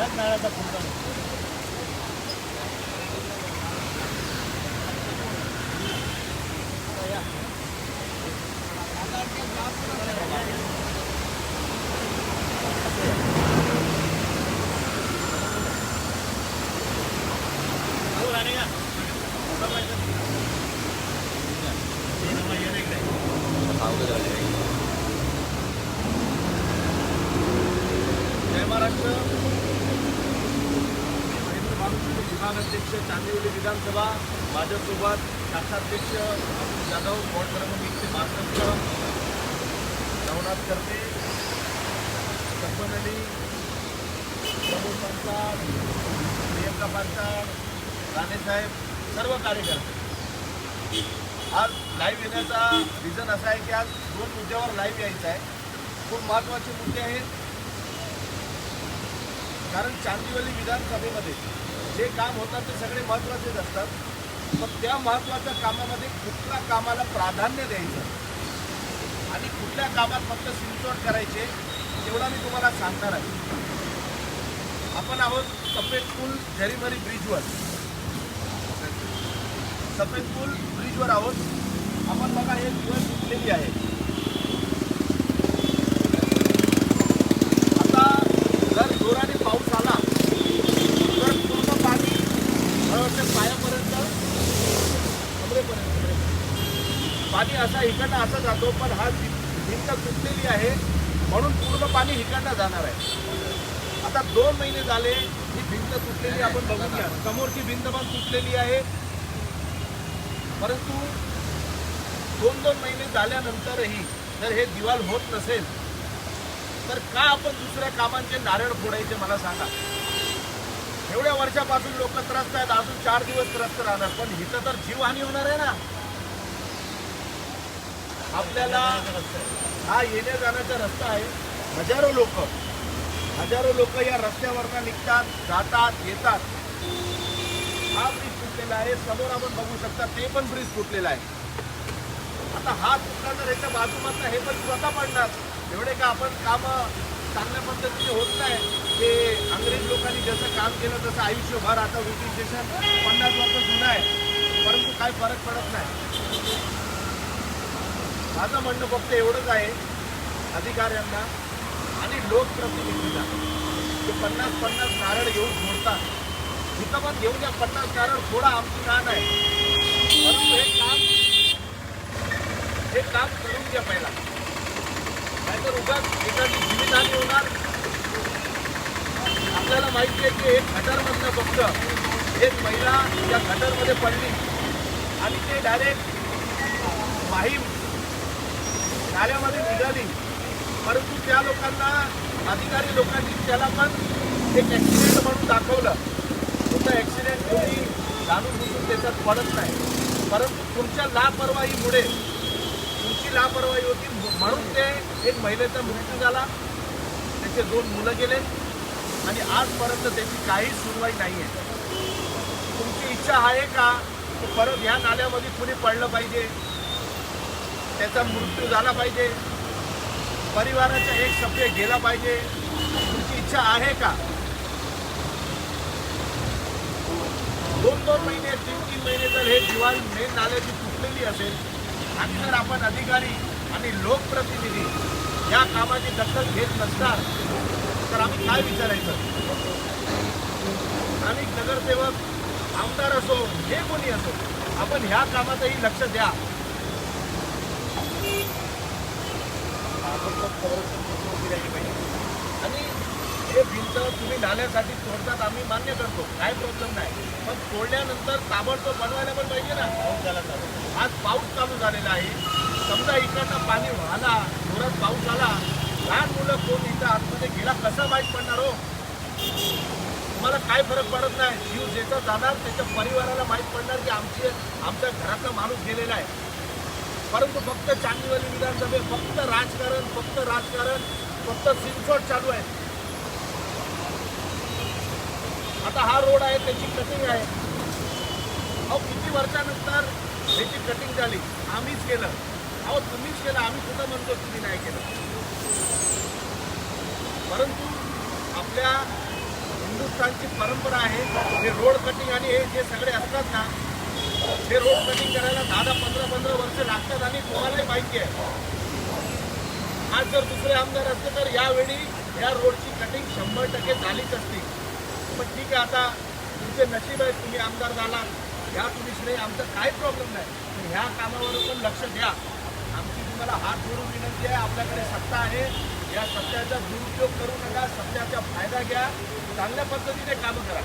ह्याच नाळाचा फुलका जय महाराष्ट्र. भानुशाली विभागाध्यक्ष चांदिवली विधानसभा माझ्यासोबत शाखाध्यक्ष अतुल जाधव वॉर्ड क्रमांक एकशे बासष्ट नवनाथ करते सपन प्रमोद पंचाळ प्रियंका पांचाळ राणेसाहेब सर्व कार्यकर्ते. आज लाईव्ह येण्याचा रिझन असा आहे की आज दोन मुद्द्यावर लाईव्ह यायचं आहे. खूप महत्त्वाचे मुद्दे आहेत. कारण चांदिवली विधानसभेमध्ये जे काम होतात ते सगळे महत्त्वाचेच असतात. पण त्या महत्त्वाच्या कामामध्ये कुठल्या कामाला प्राधान्य द्यायचं? आणि कुठल्या कामात फक्त सिंचोड करायचे तेवढा मी तुम्हाला सांगणार आहे. आपण आहोत सफेद पूल झरीमरी ब्रिजवर. सफेद पूल ब्रिजवर आहोत. आपण बघा हे दिवस उठलेली आहे आता जर जोराने पाऊस आला तर पूर्ण पाणी मला वाटतं पायापर्यंत कमरेपर्यंत रस्ता असा इकडनं असा जातो पण हा भिंत तुटलेली आहे म्हणून पूर्ण पाणी इकडनं जाणार आहे. आता दोन महिने झाले ही भिंत तुटलेली आपण बघून घ्या. समोरची भिंत पण तुटलेली आहे. परंतु दोन दोन महिने झाल्यानंतरही जर हे दिवाल होत नसेल तर का आपण दुसऱ्या कामांचे नारळ फोडायचे मला सांगा. एवढ्या वर्षापासून लोक त्रस्त आहेत अजून चार दिवस त्रस्त राहणार पण इथं तर जीवहानी होणार आहे ना. आपल्याला हा येण्या जाण्याचा रस्ता आहे. हजारो लोक हजारो लोक या रस्त्यावरनं निघतात जातात येतात. हा ब्रिज फुटलेला आहे. समोर आपण बघू शकता ते पण ब्रिज फुटलेला आहे. आता हा तुटला तर याच्या बाजूमधनं हे पण स्वतः पडणार. एवढे का आपण कामं चांगल्या पद्धतीने होत नाही. ते अंग्रेज लोकांनी जसं काम केलं तसं आयुष्यभर आता वेटिंग स्टेशन पन्नास वर्ष जुनं आहे. परंतु काय फरक पडत नाही. माझं म्हणणं फक्त एवढंच आहे अधिकाऱ्यांना आणि लोकप्रतिनिधींना ते पन्नास पन्नास नारळ घेऊन सोडतात. तिथं पण घेऊन या पन्नास नारळ थोडा आमची नाण आहे. परंतु हे काम हे काम करून घ्या पहिला. नाहीतर उगाच एखादी जीवितहानी होणार. आपल्याला माहिती आहे की एक खटरमधनं फक्त एक महिला या खटरमध्ये पडली. आणि ते डायरेक्ट माहीम नाल्यामध्ये निघाली. परंतु त्या लोकांना अधिकारी लोकांनी त्याला पण एक ॲक्सिडेंट म्हणून दाखवलं. तुमचा ॲक्सिडेंट कोणी जाणून बुजून त्याच्यात पडत नाही. परंतु तुमच्या लापरवाहीमुळे तुमची लापरवाही होती. म्हणून ते एक महिलेचा मृत्यू झाला. त्याचे दोन मुलं गेले. आणि आजपर्यंत त्याची काहीच सुनवाई नाही आहे तुमची इच्छा आहे का? की परत ह्या नाल्यामध्ये कुणी पडलं पाहिजे? त्याचा मृत्यू झाला पाहिजे. परिवाराचा एक सभ्य गेला पाहिजे. तुमची इच्छा आहे का? दोन दोन महिने तीन तीन महिने जर हे दिवाळ मेन नाल्याची तुटलेली असेल आणि जर आपण अधिकारी आणि लोकप्रतिनिधी या कामाची दखल घेत नसणार तर आम्ही काय विचारायचं? आणि नगरसेवक आमदार असो जे कोणी असो आपण ह्या कामातही लक्ष द्या. आणि हे भिंत तुम्ही नाल्यासाठी तोडतात आम्ही मान्य करतो. काय प्रॉब्लेम नाही. पण तोडल्यानंतर ताबडतोब बनवायला पण पाहिजे ना. पाऊस झाला चालू आज पाऊस चालू झालेला आहे. समजा इकडनं पाणी वाहला जोरात पाऊस आला लहान मुलं कोण इथं आतमध्ये गेला कसा माहीत पडणार हो? तुम्हाला काय फरक पडत नाही. जीव ज्याचा जाणार त्याच्या परिवाराला माहीत पडणार की आमची आमच्या घरातला माणूस गेलेला आहे. परंतु फक्त चांदीवली विधानसभेत फक्त राजकारण फक्त राजकारण फक्त सिंचोट चालू आहे. आता हा रोड आहे त्याची कटिंग आहे. अहो किती वर्षानंतर त्याची कटिंग झाली? आम्हीच केलं. अहो तुम्हीच केलं आम्ही कुठं म्हणतो तुम्ही नाही केलं? परंतु आपल्या हिंदुस्थानची परंपरा आहे हे रोड कटिंग आणि हे जे सगळे असतात ना हे रोड कटिंग करायला दहा दहा पंधरा पंधरा वर्ष लागतात आणि तुम्हालाही माहिती आहे. आज जर दुसरे आमदार असते तर यावेळी या रोडची कटिंग शंभर टक्के झालीच असती. पण ठीक आहे आता तुमचे नशीब आहे तुम्ही आमदार झाला ह्या तुम्ही श्रेय आमचा काही प्रॉब्लेम नाही. पण ह्या कामावर पण लक्ष द्या. आमची तुम्हाला हात जोडून विनंती आहे आपल्याकडे सत्ता आहे. या सत्याचा दुरुपयोग करू नका सत्याचा फायदा घ्या. चांगल्या पद्धतीने कामं करा.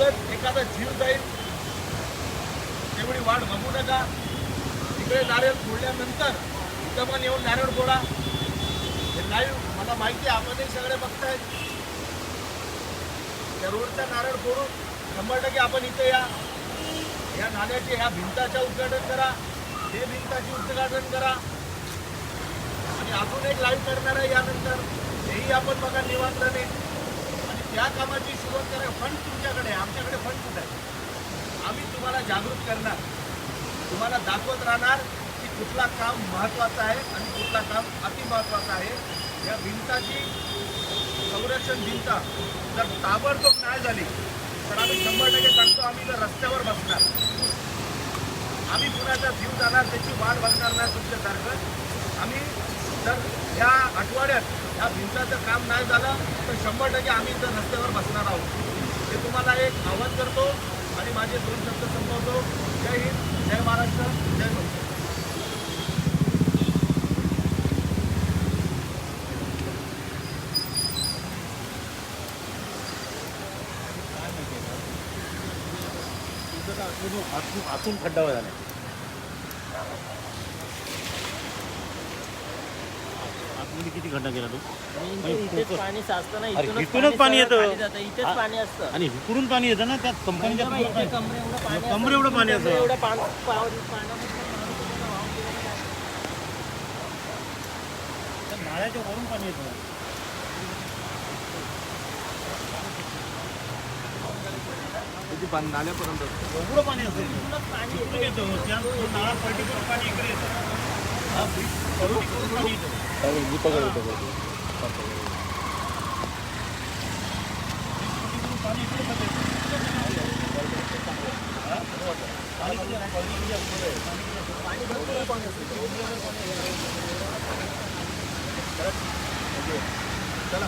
उगाच एखादा जीव जाईल. तेवढी वाट बघू नका. तिकडे नारळ फोडल्यानंतर इथं पण येऊन नारळ फोडा. हे लाईव्ह मला माहिती आहे आपणही सगळे बघताय. त्या रोडचा नारळ फोडून शंभर टक्के आपण इथे या. या नाल्याचे ह्या भिंताचं उद्घाटन करा. हे भिंताचे उद्घाटन करा. आणि अजून एक लाईव्ह करणार आहे यानंतर. हेही आपण बघा निवांतने त्या कामाची सुरुवात करा. फंड तुमच्याकडे आमच्याकडे फंड कुठे आहे? आम्ही तुम्हाला जागृत करणार. तुम्हाला दाखवत राहणार की कुठला काम महत्त्वाचं आहे आणि कुठला काम अति महत्त्वाचं आहे. या भिंताची संरक्षण भिंत जर ताबडतोब नाही झाली तर आम्ही शंभर टक्के सांगतो आम्ही जर रस्त्यावर बसणार. आम्ही कुणाचा जीव जाणार त्याची वाट बघणार नाही तुमच्यासारखं. आम्ही तर या आठवड्यात या भिंताचं काम नाही झालं तर शंभर टक्के आम्ही इथं रस्त्यावर बसणार आहोत. हे तुम्हाला एक आवाहन करतो आणि माझे दोन शब्द संपवतो. जय हिंद जय महाराष्ट्र जय लोक आतून खड्डा झाला किती खड्डा केला तू? पाणी साचतं ना अरे, इथूनच पाणी येतं. इथेच. पाणी असतं. आणि इकडून पाणी येतं ना त्यात कंपनीच्या म्हणजे कमरे एवढं पाणी असतं. कमरे एवढं. नाळ्याच्या वरून पाणी येतं. नाल्यापर्यंत एवढं पाणी असतं. इथूनच पाणी. येतं. त्या नाळा पर्टिक्युलर पाणी इकडे येतं. हा ब्रिज करून इकडून पाणी येतं इकडून पाणी इकडे पण येतं. चला